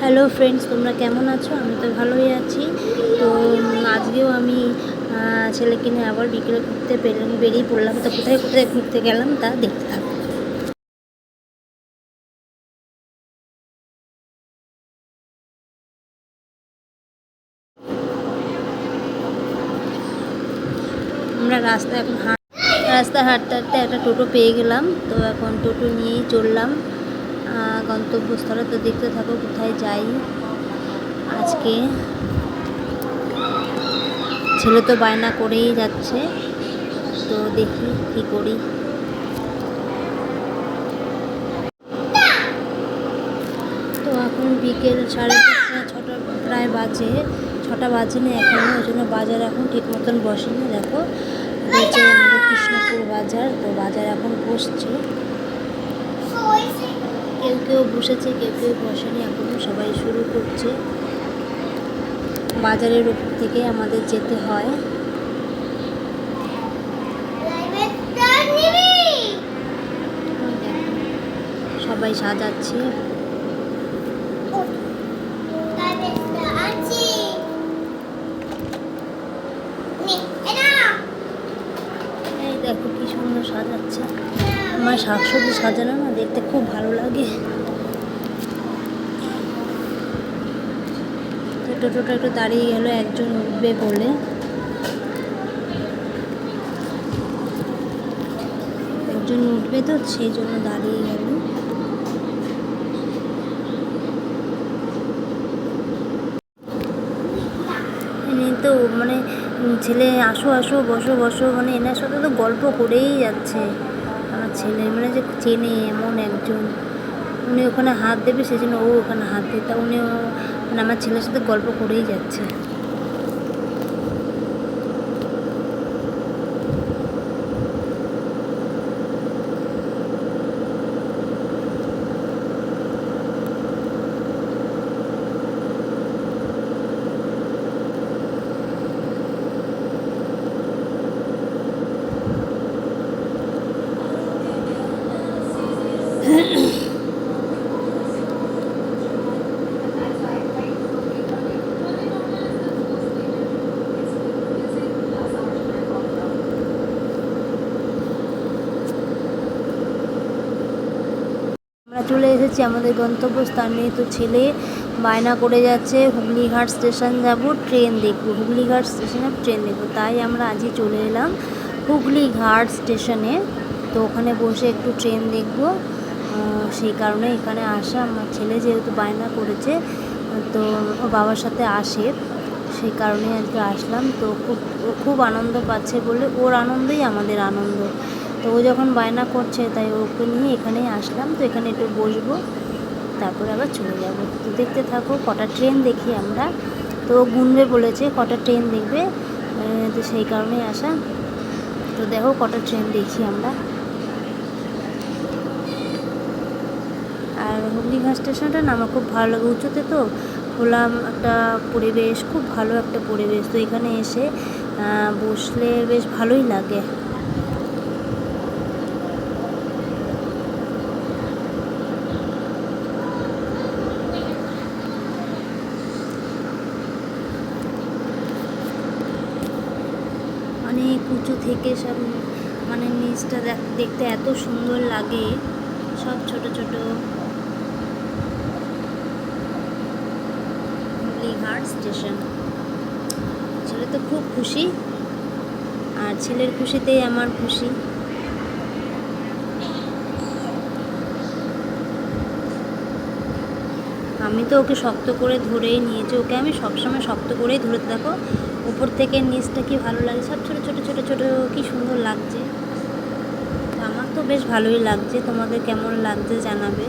Hello friends তোমরা কেমন আছো? আমি তো ভালোই আছি। তো আজকেও আমি ছেলেকে নিয়ে আবার বিকেলে ঘুরতে বের- বেরিয়ে পড়লাম। তো কোথায় কোথায় ঘুরতে গেলাম তা দেখতে আমরা রাস্তা এখন রাস্তা হাঁটতে হাঁটতে একটা টোটো পেয়ে গেলাম। তো এখন টোটো নিয়েই চললাম। গন্তব্যস্থলে তো দেখতে থাকো কোথায় যাই। আজকে ছেলে তো বায়না করেই যাচ্ছে, তো দেখি কি করি। তো এখন বিকেল সাড়ে পাঁচটা ছটা, প্রায় বাজে, ছটা বাজে না এখনও ওই জন্য বাজার এখন ঠিক মতন বসেনি, দেখো। আমাদের কৃষ্ণপুর বাজার, তো বাজার এখন বসছে। কেউ কেউ বসেছে কেউ কেউ বসেনি এখনও সবাই শুরু করছে। বাজারের উপর থেকে আমাদের যেতে হয়। সবাই সাজাচ্ছে এই দেখো কি সুন্দর সাজাচ্ছে আমার শাকসবজি সাজানো না, দেখতে খুব ভালো লাগে। টোটোটা একটু দাঁড়িয়ে গেল একজন উঠবে বলে। একজন উঠবে তো, সেই জন্য দাঁড়িয়ে গেল। তো মানে ছেলে, আসো আসো, বসো বসো মানে এনার সাথে তো গল্প করেই যাচ্ছে। ছেলে মানে যে চেনে এমন একজন, উনি ওখানে হাত দেবে সেই জন্য ও ওখানে হাত দেয়। তা উনি মানে আমার ছেলের সাথে গল্প করেই যাচ্ছে আমরা চলে এসেছি আমাদের গন্তব্যস্থান গন্তব্যস্থানে তো ছেলে, বায়না করে যাচ্ছে, হুগলিঘাট স্টেশন যাব, ট্রেন দেখব। হুগলিঘাট স্টেশনে ট্রেন দেখব। তাই আমরা আজই চলে এলাম হুগলিঘাট স্টেশনে। তো ওখানে বসে একটু ট্রেন দেখব। সেই কারণে এখানে আসা। আমার ছেলে যেহেতু বায়না করেছে, তো বাবার সাথে আসে। সেই কারণে আজকে আসলাম। তো খুব খুব আনন্দ পাচ্ছে বলে, ওর আনন্দই আমাদের আনন্দ। তো ও যখন বায়না করছে, তাই ওকে নিয়ে এখানেই আসলাম। তো এখানে একটু বসবো, তারপরে আবার চলে যাব। তো দেখতে থাকো, কটা ট্রেন দেখি আমরা। তো গুনবে বলেছে, কটা ট্রেন দেখবে? তো সেই কারণেই আসা। তো দেখো, কটা ট্রেন দেখি আমরা। আর হুগলি হুগলিঘাট স্টেশনটা না আমার খুব ভালো লাগে। উঁচুতে তো খোলা একটা পরিবেশ, খুব ভালো একটা পরিবেশ। তো এখানে এসে বসলে বেশ ভালোই লাগে অনেক উঁচু থেকে সব মানে নিচটা দেখ- দেখতে এত সুন্দর লাগে। সব ছোট ছোট হুগলিঘাট স্টেশন। ছেলে তো খুব খুশি। আর ছেলের খুশিতেই আমার খুশি। আমি তো ওকে শক্ত করে ধরেই নিয়েছি। ওকে আমি সবসময় শক্ত করেই ধরে থাকো। উপর থেকে নিচটা কি ভালো লাগে? সব ছোটো ছোটো ছোটো ছোটো কি সুন্দর লাগছে। আমার তো বেশ ভালোই লাগছে। তোমাদের কেমন লাগছে জানাবে।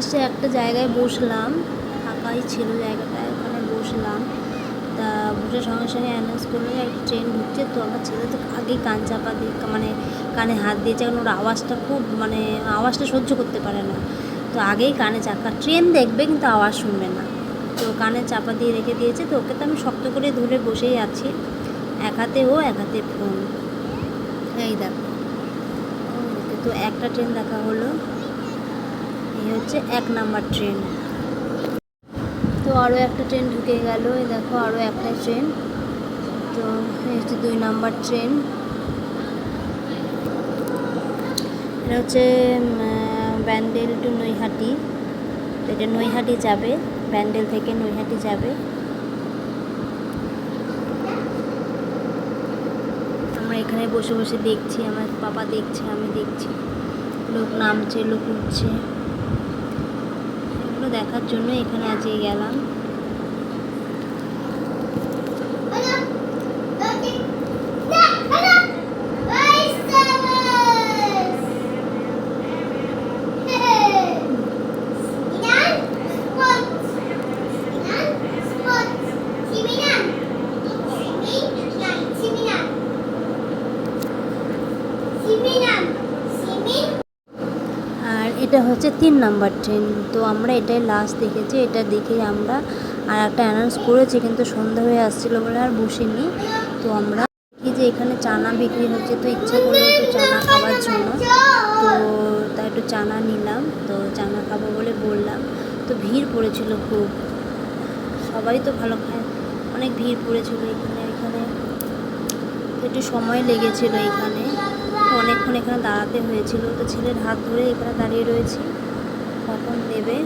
এসে একটা জায়গায় বসলাম। ফাঁকাই ছিল জায়গাটা, ওখানে বসলাম। তা বসে সঙ্গে সঙ্গে অ্যানাউন্স করল যে একটা ট্রেন ঢুকছে। তো আমার ছেলে তো আগেই কান চাপা দিয়ে মানে কানে হাত দিয়েছে। কারণ ওর আওয়াজটা খুব মানে আওয়াজটা সহ্য করতে পারে না। তো আগেই কানে চাপা ট্রেন দেখবে কিন্তু আওয়াজ শুনবে না। তো কানে চাপা দিয়ে রেখে দিয়েছে। তো ওকে তো আমি শক্ত করে ধরে বসেই আছি। এক হাতে ও, এক হাতে ফোন এই দেখো। তো একটা ট্রেন দেখা হলো। হচ্ছে এক নাম্বার ট্রেন। তো আরও একটা ট্রেন ঢুকে গেল দেখো আরও একটা ট্রেন। তো হচ্ছে দুই নাম্বার ট্রেন। এটা হচ্ছে ব্যান্ডেল টু নৈহাটি। এটা নৈহাটি যাবে, ব্যান্ডেল থেকে নৈহাটি যাবে। আমরা এখানে বসে বসে দেখছি, আমার বাবা দেখছে, আমি দেখছি। লোক নামছে, লোক উঠছে। দেখার জন্য এখানে আজকে গেলাম আর এটা হচ্ছে তিন নাম্বার ট্রেন তো আমরা এটাই লাস্ট দেখেছি, এটা দেখে আমরা আর একটা অ্যানাউন্স করেছি, কিন্তু সন্ধ্যা হয়ে আসছিল বলে আর বসিনি। তো আমরা দেখি যে এখানে চানা বিক্রি হচ্ছে, তো ইচ্ছা করল একটু চানা খাওয়ার জন্য। তো তাই একটু চানা নিলাম, তো চানা খাব বলে বললাম। তো ভিড় পড়েছিল খুব। সবাই তো ভালো খায়, অনেক ভিড় পড়েছিল এখানে এখানে। একটু সময় লেগেছিল এখানে। অনেকক্ষণ এখানে দাঁড়াতে হয়েছিল। তো ছেলের হাত ধরে এখানে দাঁড়িয়ে রয়েছি। কখন দেবে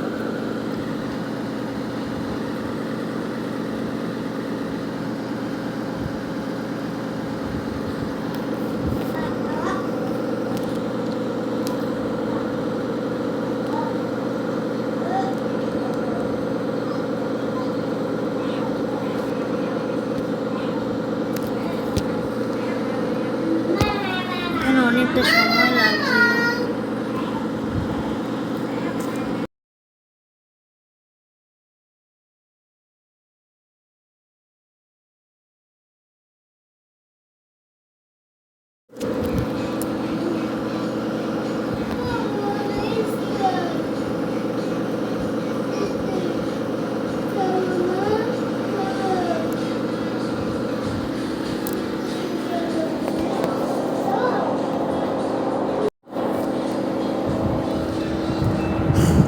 এখানে অনেকটা সময় লাগছিল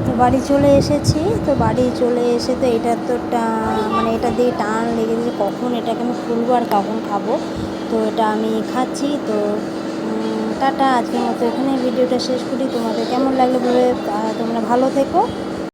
তো বাড়ি চলে এসেছি, তো বাড়ি চলে এসে তো এটা তো মানে এটা দিয়ে টান লেগে গেছে, কখন এটাকে আমি খুলবো আর কখন খাব? তো এটা আমি খাচ্ছি, তো টাটা, আজকের মতো এখানে ভিডিওটা শেষ করি। তোমাদের কেমন লাগল বলে তোমরা ভালো থেকো।